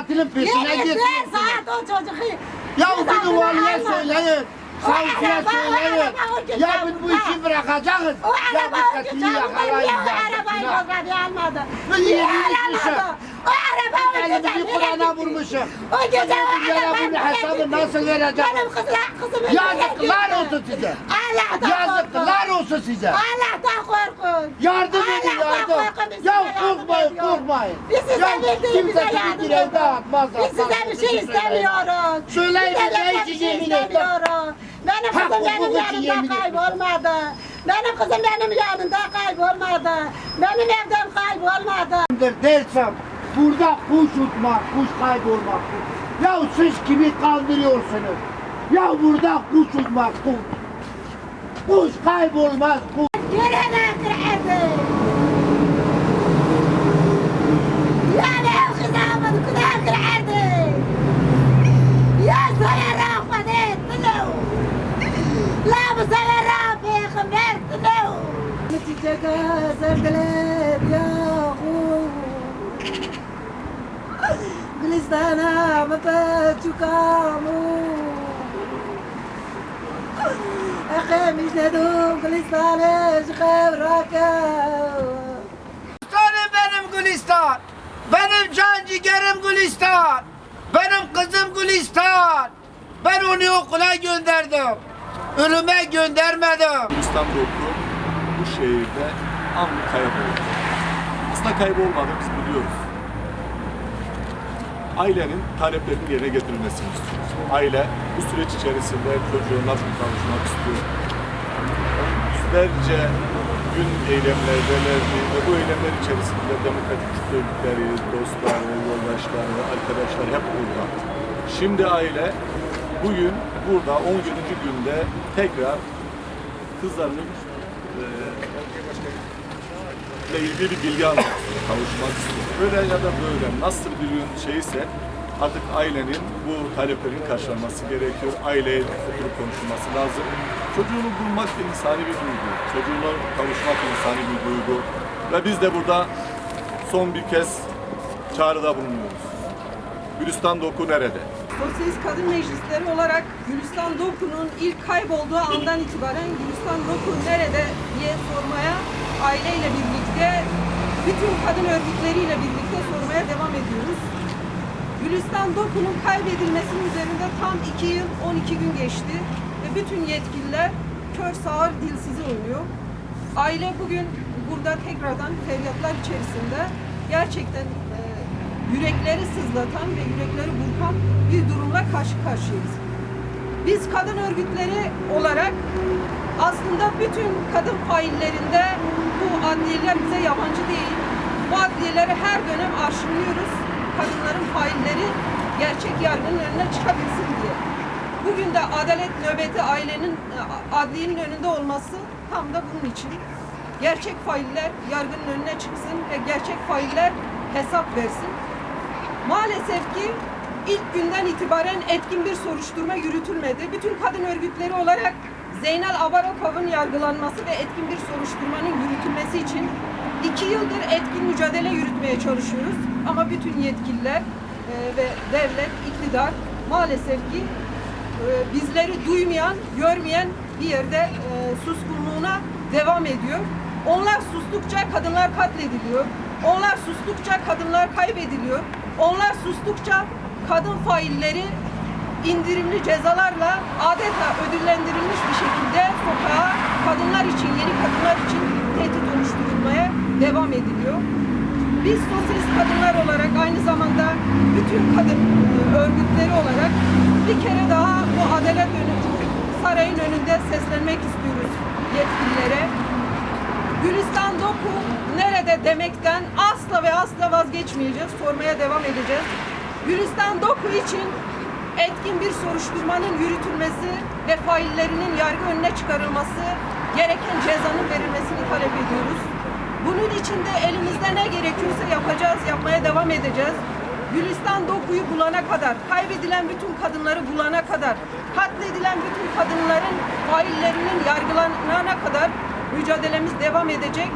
katilin peşine Yeni git. bir saat o çocuğu. Ya Biz bir almadık. söyleyin. Savcıya söyleyin. Ya biz bu işi bırakacağız. O Ya o katili yakalayın. Ya. arabayı bozmadı almadı? Almadı? gitmişim. O araba güzel. Elimizi Kur'an'a gitti? vurmuşum. O güzel araba bunun hesabı gitti? nasıl vereceğim? Benim kızımı Yazıklar olsun gitti? size. Allah'tan Yazıklar korkun. olsun size. Allah'tan korkun. Yardım edin yardım. Korkmayın ediyoruz. korkmayın. Biz size kimse yardım ediyoruz. atmaz. Biz size bir şey istemiyoruz. Söyleyin, ne için bir şey yemin istemiyoruz. Benim kızım benim yanımda kaybolmadı. Benim kızım benim yanımda kaybolmadı. Benim evden kaybolmadı. dersem burada kuş uçmak, kuş kaybolmak. Ya siz kimi kandırıyorsunuz? Ya burada kuş uçmak, kuş. Kuş kaybolmaz, kuş. Gelene Gülistan'a mıpa çıkamu. أخي مش ندوم كلستاني شخير راكب Gülistan'ım benim Gülistan. Benim can ciğerim Gülistan. Benim kızım Gülistan. Ben onu okula gönderdim. Ölüme göndermedim. Gülistan Doku bu şehirde anlık kayboldu. aslında kaybolmadı biz biliyoruz. Ailenin taleplerinin yerine getirilmesini istiyoruz. Aile bu süreç içerisinde çocuğuna kavuşmak istiyor. Yüzlerce gün eylemlerde verdi ve bu eylemler içerisinde demokratik örgütleri, dostları, yoldaşları, arkadaşlar hep burada. Şimdi aile bugün burada 17. günde tekrar kızlarının eee, ile ilgili bir bilgi almak istiyor, kavuşmak istiyor. Böyle ya da böyle nasıl bir gün şeyse artık ailenin bu taleplerin karşılanması gerekiyor. Aileye oturup konuşulması lazım. Çocuğunu bulmak insani bir duygu. Çocuğuna kavuşmak insani bir duygu. Ve biz de burada son bir kez çağrıda bulunuyoruz. Gülistan Doku nerede? Sosyalist Kadın Meclisleri olarak Gülistan Doku'nun ilk kaybolduğu andan itibaren Gülistan Doku nerede diye sormaya aileyle birlikte, bütün kadın örgütleriyle birlikte sormaya devam ediyoruz. Gülistan Doku'nun kaybedilmesinin üzerinde tam 2 yıl 12 gün geçti ve bütün yetkililer kör sağır dilsizi oynuyor. Aile bugün burada tekrardan feryatlar içerisinde gerçekten yürekleri sızlatan ve yürekleri burkan bir durumla karşı karşıyayız. Biz kadın örgütleri olarak aslında bütün kadın faillerinde bu adliyeler bize yabancı değil. Bu adliyeleri her dönem arşınlıyoruz. Kadınların failleri gerçek yargının önüne çıkabilsin diye. Bugün de adalet nöbeti ailenin e, adliyenin önünde olması tam da bunun için. Gerçek failler yargının önüne çıksın ve gerçek failler hesap versin. Maalesef ki ilk günden itibaren etkin bir soruşturma yürütülmedi. Bütün kadın örgütleri olarak Zeynel Abarokov'un yargılanması ve etkin bir soruşturmanın yürütülmesi için iki yıldır etkin mücadele yürütmeye çalışıyoruz. Ama bütün yetkililer e, ve devlet, iktidar maalesef ki e, bizleri duymayan, görmeyen bir yerde e, suskunluğuna devam ediyor. Onlar sustukça kadınlar katlediliyor. Onlar sustukça kadınlar kaybediliyor. Onlar sustukça kadın failleri indirimli cezalarla adeta ödüllendirilmiş bir şekilde sokağa kadınlar için, yeni kadınlar için tehdit oluşturulmaya devam ediliyor. Biz sosyalist kadınlar olarak aynı zamanda bütün kadın e, örgütleri olarak bir kere daha bu adalet önü, sarayın önünde seslenmek istiyoruz yetkililere. Gülistan Doku nerede demekten asla ve asla vazgeçmeyeceğiz. Sormaya devam edeceğiz. Gülistan Doku için etkin bir soruşturmanın yürütülmesi ve faillerinin yargı önüne çıkarılması, gereken cezanın verilmesini talep ediyoruz. Bunun için de elimizde ne gerekiyorsa yapacağız, yapmaya devam edeceğiz. Gülistan Doku'yu bulana kadar, kaybedilen bütün kadınları bulana kadar, katledilen bütün kadınların faillerinin yargılanana kadar mücadelemiz devam edecek.